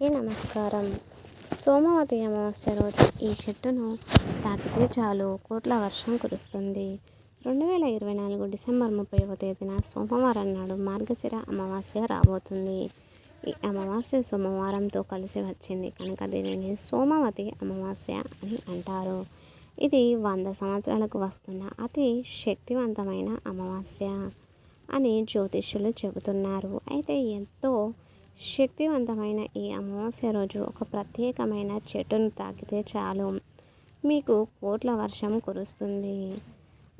అందరికీ నమస్కారం. సోమవతి అమావాస్య రోజు ఈ చెట్టును తాకితే చాలు కోట్ల వర్షం కురుస్తుంది. రెండు వేల ఇరవై నాలుగు డిసెంబర్ ముప్పైవ తేదీన సోమవారం నాడు మార్గశిర అమావాస్య రాబోతుంది. ఈ అమావాస్య సోమవారంతో కలిసి వచ్చింది కనుక దీనిని సోమవతి అమావాస్య అని అంటారు. ఇది వంద సంవత్సరాలకు వస్తున్న అతి శక్తివంతమైన అమావాస్య అని జ్యోతిష్యులు చెబుతున్నారు. అయితే ఎంతో శక్తివంతమైన ఈ అమావాస్య రోజు ఒక ప్రత్యేకమైన చెట్టును తాకితే చాలు. మీకు కోట్ల వర్షం కురుస్తుంది.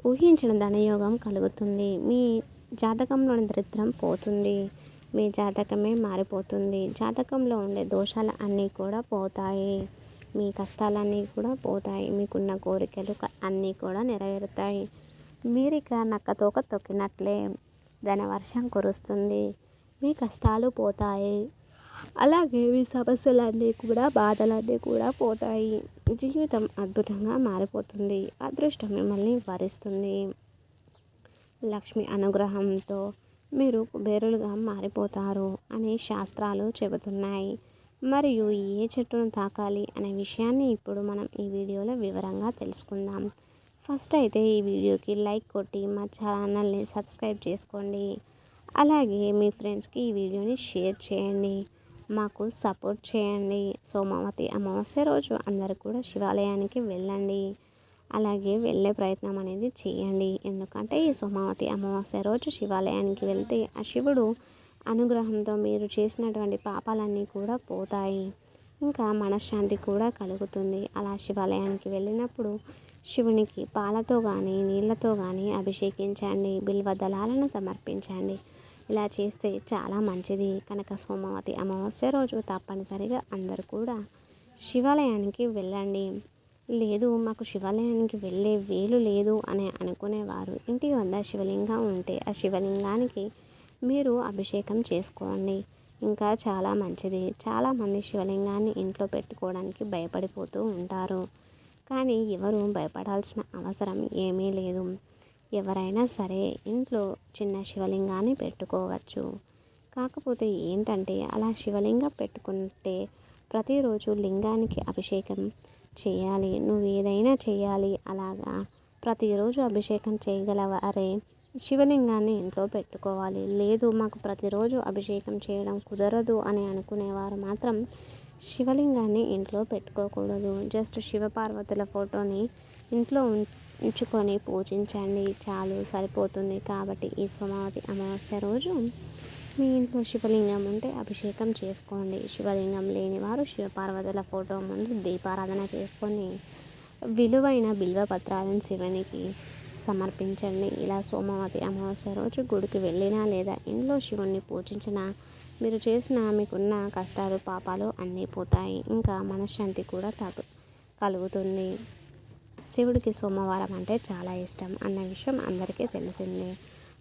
ఊహించిన ధనయోగం కలుగుతుంది. మీ జాతకంలోని దరిద్రం పోతుంది. మీ జాతకమే మారిపోతుంది. జాతకంలో ఉండే దోషాలు అన్నీ కూడా పోతాయి. మీ కష్టాలన్నీ కూడా పోతాయి. మీకున్న కోరికలు అన్నీ కూడా నెరవేరుతాయి. మీరిక నక్కతోక తొక్కినట్లే ధనవర్షం కురుస్తుంది. మీ కష్టాలు పోతాయి. అలాగే మీ సమస్యలన్నీ కూడా బాధలన్నీ కూడా పోతాయి. జీవితం అద్భుతంగా మారిపోతుంది. అదృష్టం మిమ్మల్ని వరిస్తుంది. లక్ష్మి అనుగ్రహంతో మీరు కుబేరులుగా మారిపోతారు అనే శాస్త్రాలు చెబుతున్నాయి. మరియు ఏ చెట్టును తాకాలి అనే విషయాన్ని ఇప్పుడు మనం ఈ వీడియోలో వివరంగా తెలుసుకుందాం. ఫస్ట్ అయితే ఈ వీడియోకి లైక్ కొట్టి మా ఛానల్ని సబ్స్క్రైబ్ చేసుకోండి. అలాగే మీ ఫ్రెండ్స్కి ఈ వీడియోని షేర్ చేయండి మాకు సపోర్ట్ చేయండి. సోమావతి అమావాస్య రోజు అందరు కూడా శివాలయానికి వెళ్ళండి. అలాగే వెళ్ళే ప్రయత్నం అనేది చేయండి. ఎందుకంటే ఈ సోమావతి అమావాస్య రోజు శివాలయానికి వెళ్తే ఆ శివుడు అనుగ్రహంతో మీరు చేసినటువంటి పాపాలన్నీ కూడా పోతాయి. ఇంకా మనశ్శాంతి కూడా కలుగుతుంది. అలా శివాలయానికి వెళ్ళినప్పుడు శివునికి పాలతో కానీ నీళ్ళతో కానీ అభిషేకించండి. బిల్వ దళాలను సమర్పించండి. ఇలా చేస్తే చాలా మంచిది. కనుక సోమవతి అమావాస్య రోజు తప్పనిసరిగా అందరూ కూడా శివాలయానికి వెళ్ళండి. లేదు మాకు శివాలయానికి వెళ్ళే వేలు లేదు అని అనుకునేవారు. ఇంటి వద్ద శివలింగం ఉంటే ఆ శివలింగానికి మీరు అభిషేకం చేసుకోండి. ఇంకా చాలా మంచిది. చాలామంది శివలింగాన్ని ఇంట్లో పెట్టుకోవడానికి భయపడిపోతూ ఉంటారు. కానీ ఎవరు భయపడాల్సిన అవసరం ఏమీ లేదు. ఎవరైనా సరే ఇంట్లో చిన్న శివలింగాన్ని పెట్టుకోవచ్చు. కాకపోతే ఏంటంటే అలా శివలింగం పెట్టుకుంటే ప్రతిరోజు లింగానికి అభిషేకం చేయాలి. నువ్వు ఏదైనా చేయాలి అలాగా. ప్రతిరోజు అభిషేకం చేయగలవారే? శివలింగాన్ని ఇంట్లో పెట్టుకోవాలి. లేదు మాకు ప్రతిరోజు అభిషేకం చేయడం కుదరదు అని అనుకునేవారు మాత్రం శివలింగాన్ని ఇంట్లో పెట్టుకోకూడదు. జస్ట్ శివపార్వతుల ఫోటోని ఇంట్లో ఉంచుకొని పూజించండి. చాలు సరిపోతుంది. కాబట్టి ఈ సోమావతి అమావాస్య రోజు మీ ఇంట్లో శివలింగం ఉంటే అభిషేకం చేసుకోండి. శివలింగం లేని వారు శివపార్వతుల ఫోటో ముందు దీపారాధన చేసుకొని విలువైన బిల్వ పత్రాలను శివునికి సమర్పించండి. ఇలా సోమవతి అమావాస్య రోజు గుడికి వెళ్ళినా లేదా ఇంట్లో శివుణ్ణి పూజించినా మీరు చేసిన మీకున్న కష్టాలు పాపాలు అన్నీ పోతాయి. ఇంకా మనశ్శాంతి కూడా తగు కలుగుతుంది. శివుడికి సోమవారం అంటే చాలా ఇష్టం అన్న విషయం అందరికీ తెలిసిందే.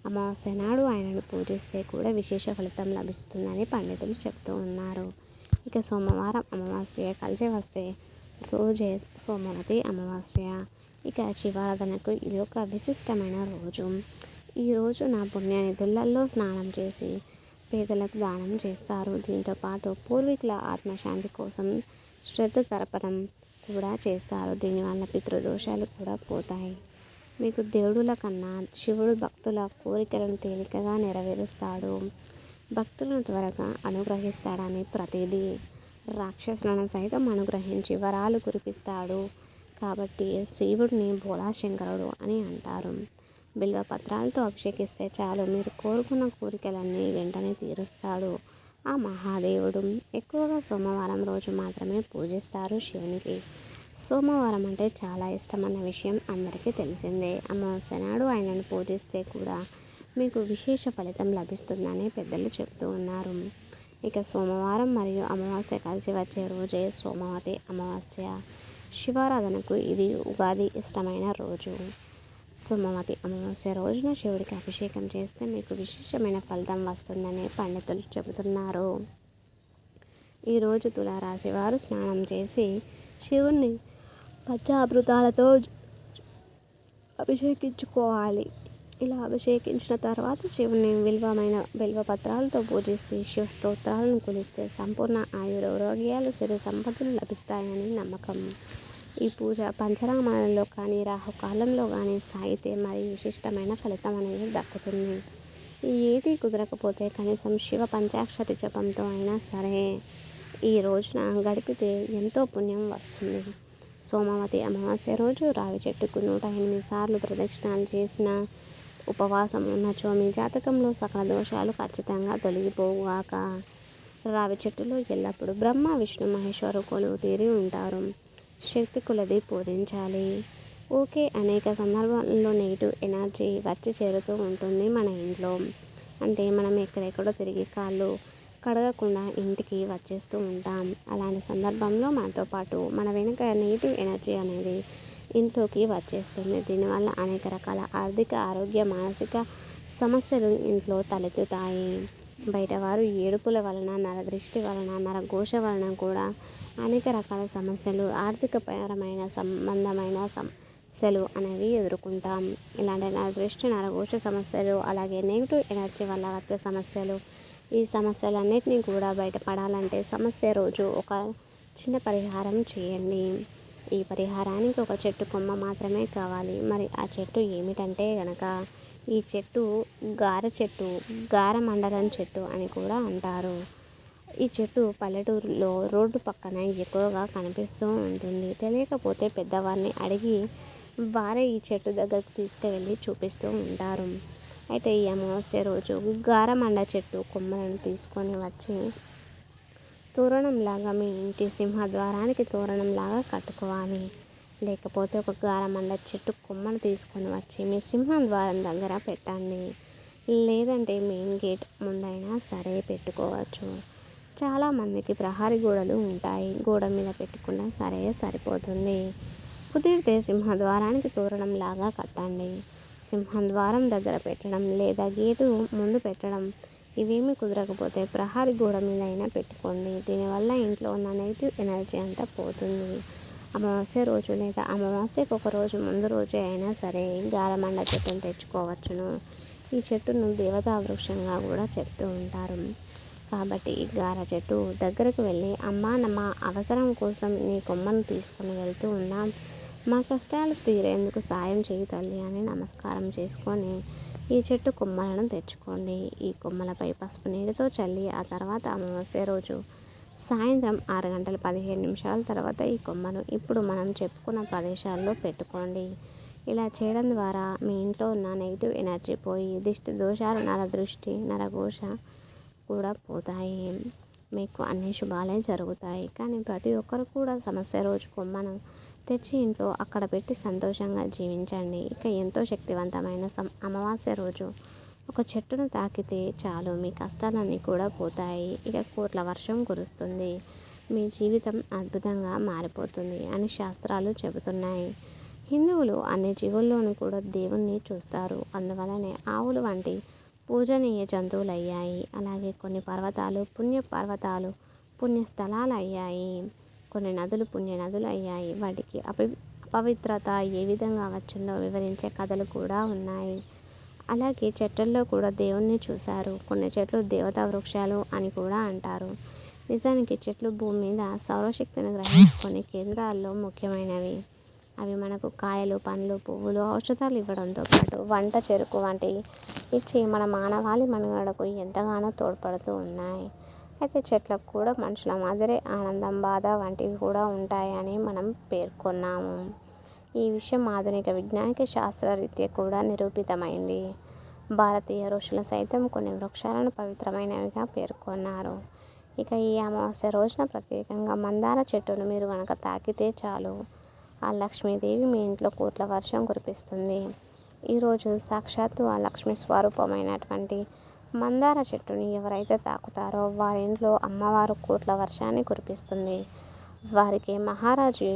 అమావాస్య నాడు ఆయనను పూజిస్తే కూడా విశేష ఫలితం లభిస్తుందని పండితులు చెప్తూ ఉన్నారు. ఇక సోమవారం అమావాస్య కలిసి వస్తే రోజే సోమవతి అమావాస్య. ఇక శివారాధనకు ఇది ఒక విశిష్టమైన రోజు. ఈరోజు నా పుణ్యనిధులలో స్నానం చేసి పేదలకు దానం చేస్తారు. దీంతోపాటు పూర్వీకుల ఆత్మశాంతి కోసం శ్రద్ధ తరపడం కూడా చేస్తారు. దీనివల్ల పితృదోషాలు కూడా పోతాయి. మీకు దేవుడుల కన్నా శివుడు భక్తుల కోరికలను తేలికగా నెరవేరుస్తాడు. భక్తులను త్వరగా అనుగ్రహిస్తాడని ప్రతిదీ రాక్షసులను సైతం అనుగ్రహించి వరాలు కురిపిస్తాడు. కాబట్టి శివుడిని భోళాశంకరుడు అని అంటారు. బిల్వపత్రాలతో అభిషేకిస్తే చాలు. మీరు కోరుకున్న కోరికలన్నీ వెంటనే తీరుస్తాడు. ఆ మహాదేవుడు ఎక్కువగా సోమవారం రోజు మాత్రమే పూజిస్తారు శివునికి. సోమవారం అంటే చాలా ఇష్టమన్న విషయం అందరికీ తెలిసిందే. అమావాస్య నాడు ఆయనను పూజిస్తే కూడా మీకు విశేష ఫలితం లభిస్తుందని పెద్దలు చెప్తూ ఉన్నారు. ఇక సోమవారం మరియు అమావాస్య కలిసి వచ్చే రోజే సోమవతి అమావాస్య శివారాధనకు ఇది ఉగాది ఇష్టమైన రోజు. సోమవతి అమావాస్య రోజున శివుడికి అభిషేకం చేస్తే మీకు విశేషమైన ఫలితం వస్తుందని పండితులు చెబుతున్నారు. ఈరోజు తులారాశి వారు స్నానం చేసి శివుణ్ణి పచ్చామృతాలతో అభిషేకించుకోవాలి. ఇలా అభిషేకించిన తర్వాత శివుని విలువమైన బిల్వ పత్రాలతో పూజిస్తే శివ స్తోత్రాలను కొలిస్తే సంపూర్ణ ఆయురారోగ్యాలు సిరి సంపత్తులు లభిస్తాయని నమ్మకం. ఈ పూజ పంచరామాలలో కానీ రాహుకాలంలో కానీ సాగితే మరి విశిష్టమైన ఫలితం అనేది దక్కుతుంది. ఏది కుదరకపోతే కనీసం శివ పంచాక్షరి జపంతో అయినా సరే ఈ రోజున గడిపితే ఎంతో పుణ్యం వస్తుంది. సోమవతి అమావాస్య రోజు రావి చెట్టుకు నూట ఎనిమిది సార్లు ప్రదక్షిణాలు చేసిన ఉపవాసం ఉన్నచో మీ జాతకంలో సకల దోషాలు ఖచ్చితంగా తొలగిపోగాక రావి చెట్టులో ఎల్లప్పుడూ బ్రహ్మ విష్ణు మహేశ్వరు కొలువు తీరి ఉంటారు. శక్తి కొలది పూజించాలి. ఓకే అనేక సందర్భాల్లో నెగిటివ్ ఎనర్జీ వచ్చి చేరుతూ ఉంటుంది మన ఇంట్లో. అంటే మనం ఎక్కడెక్కడో తిరిగి కాళ్ళు కడగకుండా ఇంటికి వచ్చేస్తూ ఉంటాం. అలాంటి సందర్భంలో మనతో పాటు మన వెనుక నెగిటివ్ ఎనర్జీ అనేది ఇంట్లోకి వచ్చేస్తుంది. దీనివల్ల అనేక రకాల ఆర్థిక ఆరోగ్య మానసిక సమస్యలు ఇంట్లో తలెత్తుతాయి. బయటవారు ఏడుపుల వలన నరదృష్టి వలన నరఘోష వలన కూడా అనేక రకాల సమస్యలు ఆర్థికపరమైన సంబంధమైన సమస్యలు అనేవి ఎదుర్కొంటాం. ఇలాంటి నరదృష్టి నరఘోష సమస్యలు అలాగే నెగిటివ్ ఎనర్జీ వల్ల వచ్చే సమస్యలు ఈ సమస్యలన్నింటినీ కూడా బయటపడాలంటే సమస్య రోజు ఒక చిన్న పరిహారం చేయండి. ఈ పరిహారానికి ఒక చెట్టు కొమ్మ మాత్రమే కావాలి. మరి ఆ చెట్టు ఏమిటంటే గనక ఈ చెట్టు గార చెట్టు గార మండలం చెట్టు అని కూడా అంటారు. ఈ చెట్టు పల్లెటూరులో రోడ్డు పక్కన ఎక్కువగా కనిపిస్తూ ఉంటుంది. తెలియకపోతే పెద్దవారిని అడిగి వారే ఈ చెట్టు దగ్గరకు తీసుకువెళ్ళి చూపిస్తూ ఉంటారు. అయితే ఈ అమావాస్య రోజు గారమండ చెట్టు కొమ్మలను తీసుకొని వచ్చి తోరణంలాగా మీ ఇంటి సింహద్వారానికి తోరణంలాగా కట్టుకోవాలి. లేకపోతే ఒక గారమండ చెట్టు కొమ్మను తీసుకొని వచ్చి మీ సింహం ద్వారం దగ్గర పెట్టండి. లేదంటే మెయిన్ గేట్ ముందైనా సరే పెట్టుకోవచ్చు. చాలామందికి ప్రహారీ గోడలు ఉంటాయి. గోడ మీద పెట్టుకున్నా సరే సరిపోతుంది. కుదిరితే సింహద్వారానికి తోరణం లాగా కట్టండి. సింహద్వారం దగ్గర పెట్టడం లేదా గేటు ముందు పెట్టడం ఇవేమీ కుదరకపోతే ప్రహారీ గోడ మీద అయినా పెట్టుకోండి. దీనివల్ల ఇంట్లో ఉన్న నెగిటివ్ ఎనర్జీ అంతా పోతుంది. అమావాస్య రోజు లేదా అమావాస్యకు ఒక రోజు ముందు రోజే అయినా సరే గాలమండ చెట్టును తెచ్చుకోవచ్చును. ఈ చెట్టును దేవతా వృక్షంగా కూడా చెప్తూ ఉంటారు. కాబట్టి ఈ గార చెట్టు దగ్గరకు వెళ్ళి అమ్మా నమ్మ అవసరం కోసం నీ కొమ్మను తీసుకుని వెళ్తూ ఉన్నాం మా కష్టాలు తీరేందుకు సాయం చేయి తల్లి అని నమస్కారం చేసుకొని ఈ చెట్టు కొమ్మలను తెచ్చుకోండి. ఈ కొమ్మలపై పసుపు నీటితో చల్లి ఆ తర్వాత అమావాస్య రోజు సాయంత్రం ఆరు గంటల పదిహేను నిమిషాల తర్వాత ఈ కొమ్మను ఇప్పుడు మనం చెప్పుకున్న ప్రదేశాల్లో పెట్టుకోండి. ఇలా చేయడం ద్వారా మీ ఇంట్లో ఉన్న నెగిటివ్ ఎనర్జీ పోయి దిష్టి దోషాలు నరదృష్టి నరఘోష కూడా పోతాయి. మీకు అన్ని శుభాలే జరుగుతాయి. కానీ ప్రతి ఒక్కరు కూడా సమస్య రోజు కొమ్మను తెచ్చి ఇంట్లో అక్కడ పెట్టి సంతోషంగా జీవించండి. ఇక ఎంతో శక్తివంతమైన సం అమావాస్య రోజు ఒక చెట్టును తాకితే చాలు. మీ కష్టాలన్నీ కూడా పోతాయి. ఇక కోట్ల వర్షం కురుస్తుంది. మీ జీవితం అద్భుతంగా మారిపోతుంది అని శాస్త్రాలు చెబుతున్నాయి. హిందువులు అన్ని జీవుల్లోనూ కూడా దేవుణ్ణి చూస్తారు. అందువలనే ఆవులు వంటి పూజనీయ జంతువులు అయ్యాయి అలాగే కొన్ని పర్వతాలు పుణ్య పర్వతాలు పుణ్యస్థలాలు అయ్యాయి కొన్ని నదులు పుణ్య నదులు అయ్యాయి వాటికి అపవి అపవిత్రత ఏ విధంగా వచ్చిందో వివరించే కథలు కూడా ఉన్నాయి. అలాగే చెట్లలో కూడా దేవుణ్ణి చూశారు. కొన్ని చెట్లు దేవతా వృక్షాలు అని కూడా అంటారు. నిజానికి చెట్లు భూమి మీద సౌరశక్తిని గ్రహించుకొని కేంద్రాల్లో ముఖ్యమైనవి. అవి మనకు కాయలు పండ్లు పువ్వులు ఔషధాలు ఇవ్వడంతో పాటు వంట చెరుకు వంటి ఇచ్చి మన మానవాళి మనుగడకు ఎంతగానో తోడ్పడుతూ ఉన్నాయి. అయితే చెట్లకు కూడా మనుషుల మాదిరే ఆనందం బాధ వంటివి కూడా ఉంటాయని మనం పేర్కొన్నాము. ఈ విషయం ఆధునిక విజ్ఞానిక శాస్త్రరీత్యా కూడా నిరూపితమైంది. భారతీయ ఋషులు సైతం కొన్ని వృక్షాలను పవిత్రమైనవిగా పేర్కొన్నారు. ఇక ఈ అమావాస్య రోజున ప్రత్యేకంగా మందార చెట్టును మీరు కనుక తాకితే చాలు. ఆ లక్ష్మీదేవి మీ ఇంట్లో కోట్ల వర్షం కురిపిస్తుంది. ఈరోజు సాక్షాత్తు ఆ లక్ష్మీ స్వరూపమైనటువంటి మందార చెట్టుని ఎవరైతే తాకుతారో వారి ఇంట్లో అమ్మవారు కోట్ల వర్షాన్ని కురిపిస్తుంది. వారికి మహారాజు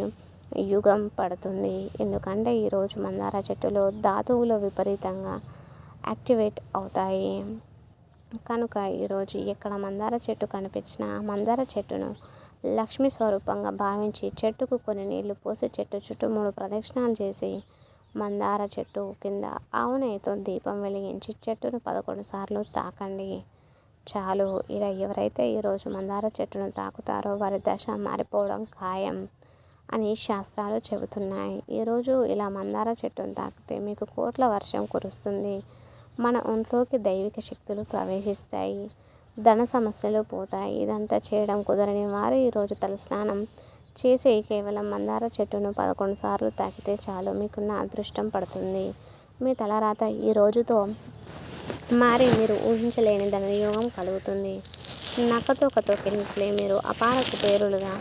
యుగం పడుతుంది. ఎందుకంటే ఈరోజు మందార చెట్టులో ధాతువులు విపరీతంగా యాక్టివేట్ అవుతాయి. కనుక ఈరోజు ఎక్కడ మందార చెట్టు కనిపించినా మందార చెట్టును లక్ష్మీ స్వరూపంగా భావించి చెట్టుకు కొన్ని నీళ్ళు పోసి చెట్టు చుట్టూ మూడు ప్రదక్షిణాలు చేసి మందార చెట్టు కింద ఆవు దీపం వెలిగించి చెట్టును పదకొండు సార్లు తాకండి. చాలు. ఇలా ఎవరైతే ఈరోజు మందార చెట్టును తాకుతారో వారి దశ మారిపోవడం ఖాయం అని శాస్త్రాలు చెబుతున్నాయి. ఈరోజు ఇలా మందార చెట్టును తాకితే మీకు కోట్ల వర్షం కురుస్తుంది. మన ఒంట్లోకి దైవిక శక్తులు ప్రవేశిస్తాయి. ధన సమస్యలు పోతాయి. ఇదంతా చేయడం కుదరని వారు ఈరోజు తలస్నానం చేసే కేవలం మందార చెట్టును పదకొండు సార్లు తాకితే చాలు. మీకున్న అదృష్టం పడుతుంది. మీ తలరాత ఈ రోజుతో మారి మీరు ఊహించలేని ధనయోగం కలుగుతుంది. నక్కతోకతో కతోకినట్లే మీరు అపార కుబేరులుగా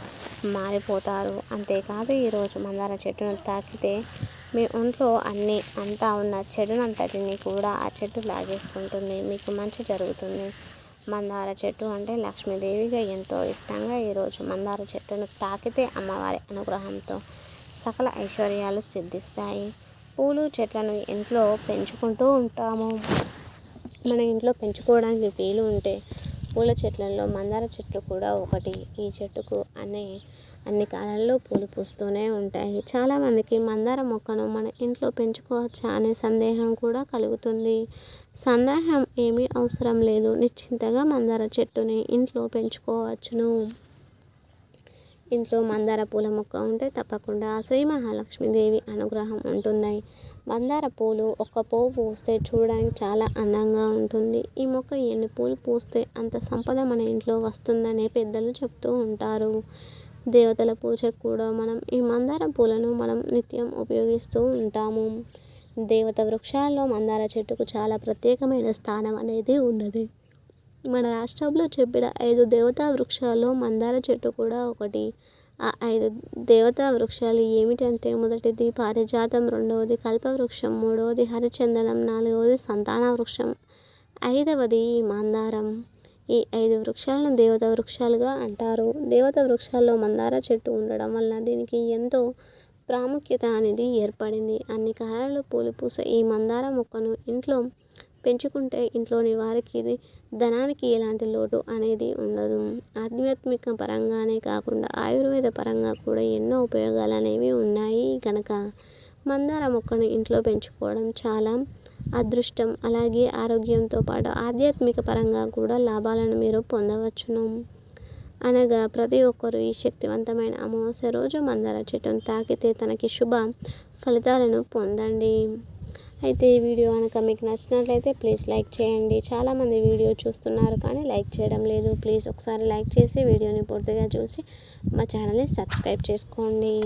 మారిపోతారు. అంతేకాదు ఈరోజు మందార చెట్టును తాకితే మీ ఒంట్లో అన్ని అంతా ఉన్న చెడునంతటిని కూడా ఆ చెట్టు లాగేసుకుంటుంది. మీకు మంచి జరుగుతుంది. మందార చెట్టు అంటే లక్ష్మీదేవిగా ఎంతో ఇష్టంగా ఈరోజు మందార చెట్టును తాకితే అమ్మవారి అనుగ్రహంతో సకల ఐశ్వర్యాలు సిద్ధిస్తాయి. పూలు చెట్లను ఇంట్లో పెంచుకుంటూ ఉంటాము. మన ఇంట్లో పెంచుకోవడానికి వీలు ఉంటే పూల చెట్లలో మందార చెట్టు కూడా ఒకటి. ఈ చెట్టుకు అనే అన్ని కాలాల్లో పూలు పూస్తూనే ఉంటాయి. చాలామందికి మందార మొక్కను మన ఇంట్లో పెంచుకోవచ్చా అనే సందేహం కూడా కలుగుతుంది. సందేహం ఏమీ అవసరం లేదు. నిశ్చింతగా మందార చెట్టుని ఇంట్లో పెంచుకోవచ్చును. ఇంట్లో మందార పూల మొక్క ఉంటే తప్పకుండా శ్రీ మహాలక్ష్మీదేవి అనుగ్రహం ఉంటుంది. మందార పూలు ఒక్క పువ్వు పూస్తే చూడడానికి చాలా అందంగా ఉంటుంది. ఈ మొక్క ఎన్ని పూలు పూస్తే అంత సంపద మన ఇంట్లో వస్తుందని పెద్దలు చెప్తూ ఉంటారు. దేవతల పూజకు కూడా మనం ఈ మందార పూలను మనం నిత్యం ఉపయోగిస్తూ ఉంటాము. దేవత వృక్షాల్లో మందార చెట్టుకు చాలా ప్రత్యేకమైన స్థానం అనేది ఉన్నది. మన రాష్ట్రంలో చెప్పిన ఐదు దేవతా వృక్షాల్లో మందార చెట్టు కూడా ఒకటి. ఆ ఐదు దేవతా వృక్షాలు ఏమిటంటే మొదటిది పారిజాతం రెండవది కల్పవృక్షం మూడవది హరిచందనం నాలుగవది సంతాన వృక్షం ఐదవది మందారం. ఈ ఐదు వృక్షాలను దేవత వృక్షాలుగా అంటారు. దేవత వృక్షాల్లో మందార చెట్టు ఉండడం వల్ల దీనికి ఎంతో ప్రాముఖ్యత అనేది ఏర్పడింది. అన్ని కాలాల్లో పూలు పూసే ఈ మందార మొక్కను ఇంట్లో పెంచుకుంటే ఇంట్లోని వారికి ఇది ధనానికి ఎలాంటి లోటు అనేది ఉండదు. ఆధ్యాత్మిక పరంగానే కాకుండా ఆయుర్వేద పరంగా కూడా ఎన్నో ఉపయోగాలు అనేవి ఉన్నాయి కనుక మందార మొక్కను ఇంట్లో పెంచుకోవడం చాలా అదృష్టం. అలాగే ఆరోగ్యంతో పాటు ఆధ్యాత్మిక పరంగా కూడా లాభాలను మీరు పొందవచ్చును. అనగా ప్రతి ఒక్కరూ ఈ శక్తివంతమైన అమావాస్య రోజు మందార చెట్టును తాకితే తనకి శుభ ఫలితాలను పొందండి. అయితే ఈ వీడియో కనుక మీకు నచ్చినట్లయితే ప్లీజ్ లైక్ చేయండి. చాలామంది వీడియో చూస్తున్నారు కానీ లైక్ చేయడం లేదు. ప్లీజ్ ఒకసారి లైక్ చేసి వీడియోని పూర్తిగా చూసి మా ఛానల్ని సబ్స్క్రైబ్ చేసుకోండి.